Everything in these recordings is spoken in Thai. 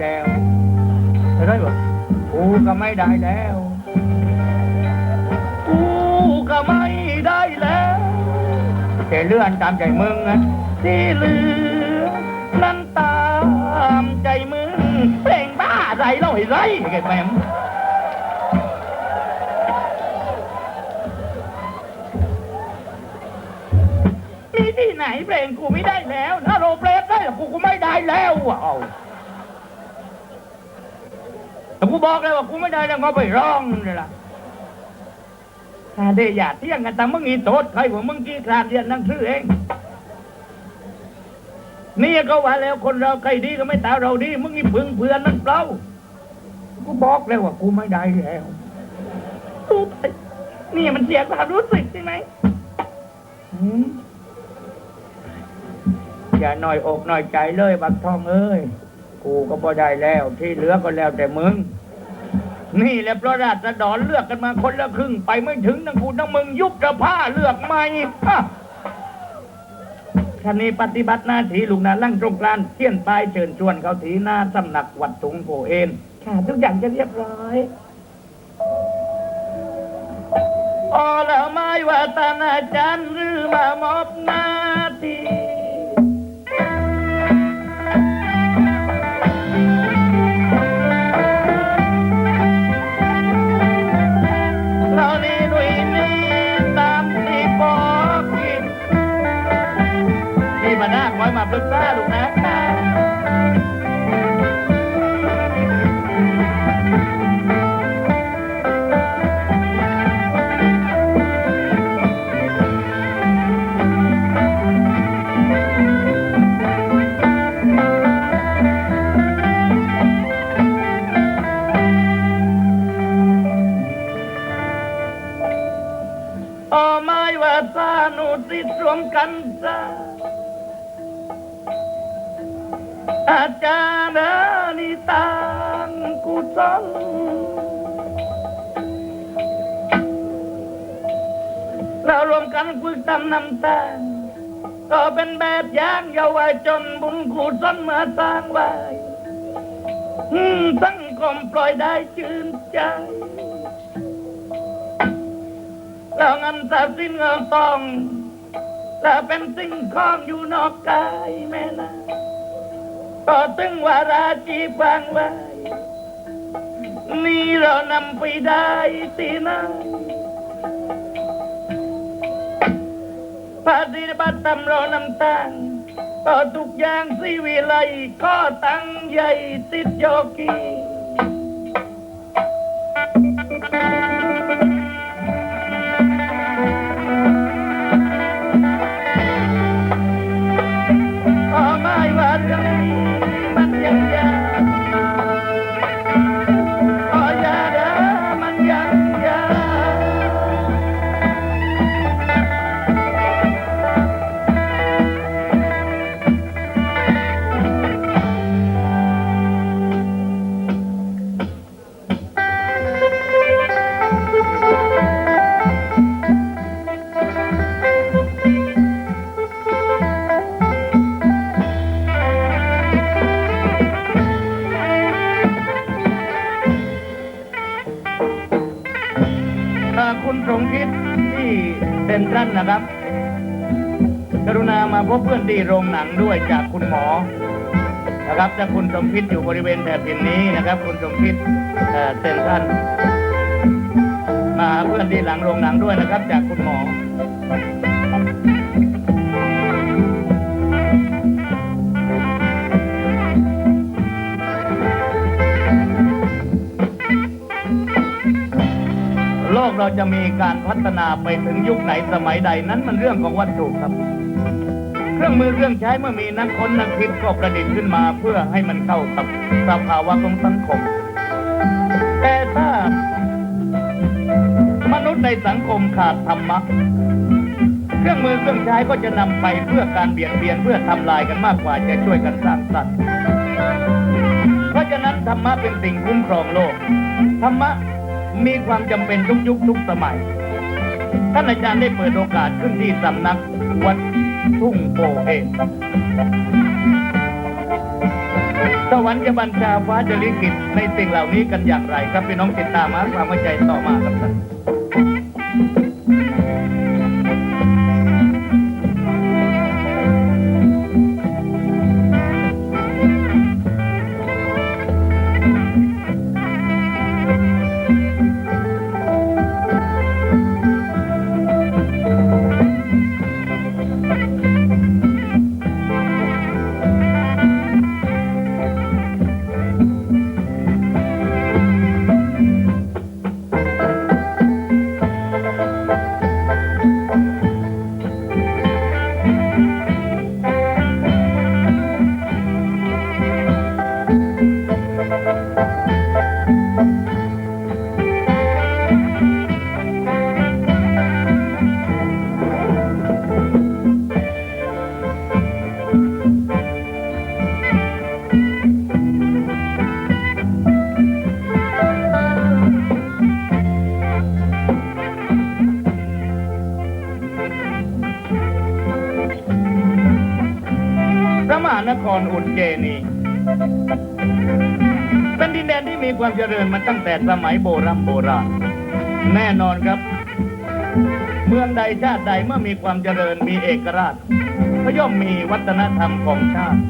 แล้วเห็นไหมวะกูก็ไม่ได้แล้วกูก็ไม่ได้แล้วแต่เลื่อนตามใจมึงอะที่เหลือนั้นตามใจมึงเพลงบ้าไรเล่าให้ไรไอ้แม่มมีที่ไหนเพลงกูไม่ได้แล้ว ถ้าโรเปรสได้แต่กูกูไม่ได้แล้วอะเอา แต่กูบอกแล้วว่ากูไม่ได้แล้วก็ไปร้องเลยล่ะถ้าได้อย่าเที่ยงกันแต่มึงอีโตดใครว่ามึงกี้คลาดเรียนหนังสือเอง นี่ก็ว่าแล้วคนเราใครดีก็ไม่ตาเราดี มึงนี่พึงเพื่อนนั่นเปล่ากูบอกแล้วว่ากูไม่ได้แล้วกูไปนี่มันเสียความรู้สึกใช่ไหมอย่าหน่อยอกหน่อยใจเลยบักทองเอ้ย กูก็พอได้แล้ว ที่เหลือก็แล้วแต่มึง นี่แหละเพราะราษฎรเลือกกันมาคนละครึ่ง ไปไม่ถึงทั้งกูทั้งมึงยุบกระผ้าเลือกใหม่ฮะท่านนี้ปฏิบัติหน้าที่ลุงนาลั่งตรงกลานเที่ยนปลายเชิญชวนเขาถีหน้าสำนักวัดถุงโพเอนค่ะทุกอย่างจะเรียบร้อยออแล้วไม่ว่าตานาจันหรือมามอบหน้าที่ อาจารย์นิตังกุศลเรารวมกันฝึกตำนำตาก็เป็นแบบอย่างเยาวชนบุญกุศลมาสร้างไว้อืมสังคมปล่อยได้ชื่นใจแล้วเงินทรัพย์สินเงินทอง แล้วเป็นสิ่งของอยู่นอกกายแม่นะก็ถึงว่าราจีฟังไว้นี่เรานำไปได้ที่ไหนปฏิบัติตามเรานำตังก็ทุกอย่างสิวิไลก็ตั้งใหญ่ติดโยกี ท่านนะครับ กรุณามาพบเพื่อนที่โรงหนังด้วยจากคุณหมอ นะครับถ้าคุณสมคิดอยู่บริเวณแถบถิ่นนี้นะครับ คุณสมคิดเซ็นทรันมาหาเพื่อนที่หลังโรงหนังด้วยนะครับ จากคุณหมอ กเราจะมีการพัฒนาไปถึงยุคไหนสมัยใดนั้นมันเรื่องของวัตถุครับ เครื่องมือเครื่องใช้เมื่อมีนักค้นนักคิดก็ประดิษฐ์ขึ้นมาเพื่อให้มันเข้ากับสภาวะของสังคม แต่ถ้ามนุษย์ในสังคมขาดธรรมะเครื่องมือเครื่องใช้ก็จะนำไปเพื่อการเบียดเบียนเพื่อทำลายกันมากกว่าจะช่วยกันสร้างสรรค์เพราะฉะนั้นธรรมะเป็นสิ่งคุ้มครองโลกธรรมะ มีความจำเป็นทุกยุคทุกสมัย ท่านอาจารย์ได้เปิดโอกาสขึ้นที่สำนักวัดทุ่งโพเองสวรรค์จะบัญชาฟ้าจะลิขิตในสิ่งเหล่านี้กันอย่างไร ครับพี่น้องติดตามมาความเข้าใจต่อมาครับท่าน เจนีเป็นดินแดนที่มีความเจริญมาตั้งแต่สมัยโบรำโบราณ แน่นอนครับ เมืองใดชาติใดเมื่อมีความเจริญมีเอกราชก็ย่อมมีวัฒนธรรมของชาติ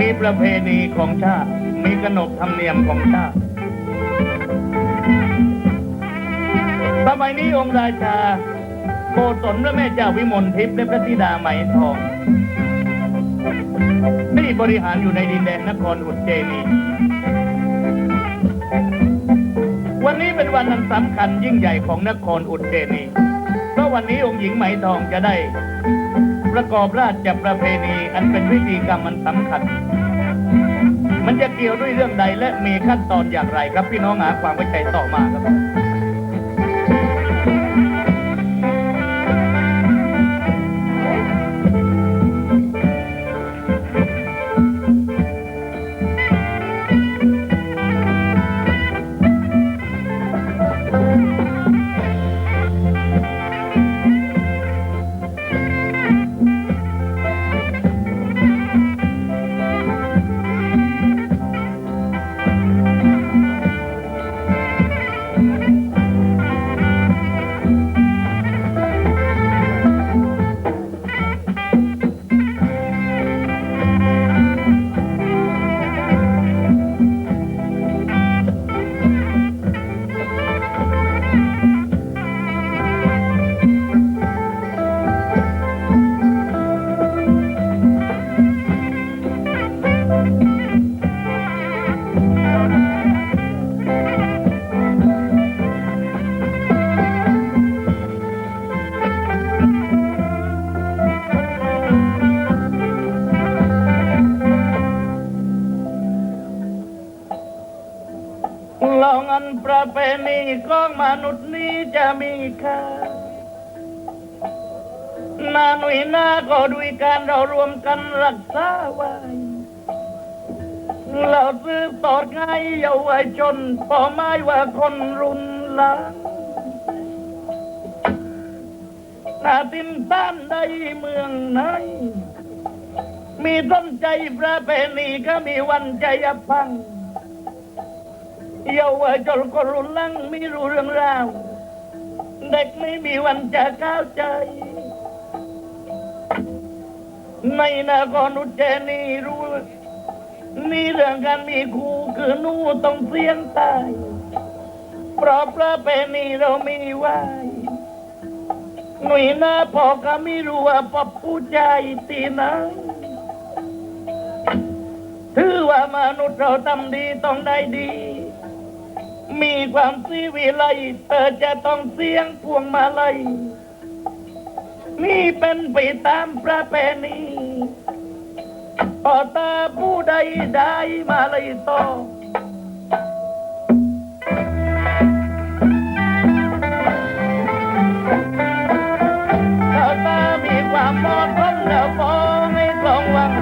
มีประเพณีของชาติ มีขนบธรรมเนียมของชาติสมัยนี้องค์ราชาโกศลพระแม่เจ้าวิมลทิพย์และพระธิดาไหมทอง นี่บริหารอยู่ในดินแดนนครอุจเจนีวันนี้เป็นวันอันสำคัญยิ่งใหญ่ของนครอุจเจนีเพราะวันนี้องค์หญิงไหมทองจะได้ ประกอบราชประเพณีอันเป็นพิธีกรรมมันสำคัญ มันจะเกี่ยวด้วยเรื่องใดและมีขั้นตอนอย่างไรครับพี่น้องหาความเข้ใจต่อมาครับ ของมนุษย์นี้จะมีค่านาหนุ่ยนาก็ด้วยการเรารวมกันรักษาไว้ เราซื้อต่อไงเยาวชนพอไม้ว่าคนรุ่นหลังนาตินต้านใดเมืองไหนมีต้นใจประเพณีก็มีวันใจพัง เยาวชนคนรุ่นหลังไม่รู้เรื่องราว เด็กไม่มีวันจะเข้าใจ ในนครอุจเจนีรู้มีเรื่องการมีครูคือนู่ต้องเสี่ยงตายเพราะประเพณีเรามีไว้หนุ่ยหน้าพอก็ไม่รู้ว่าปอบผู้ใจตีไหนถือว่ามนุษย์เราทำดีต้องได้ดี มีความสีวิไลเธอจะต้องเสียงพวงมาลัยนี่เป็นไปตามประเพณีพอตาผู้ใดได้มาเลยต่อตามีความมอดสมแล้วมองให้ตรงวัง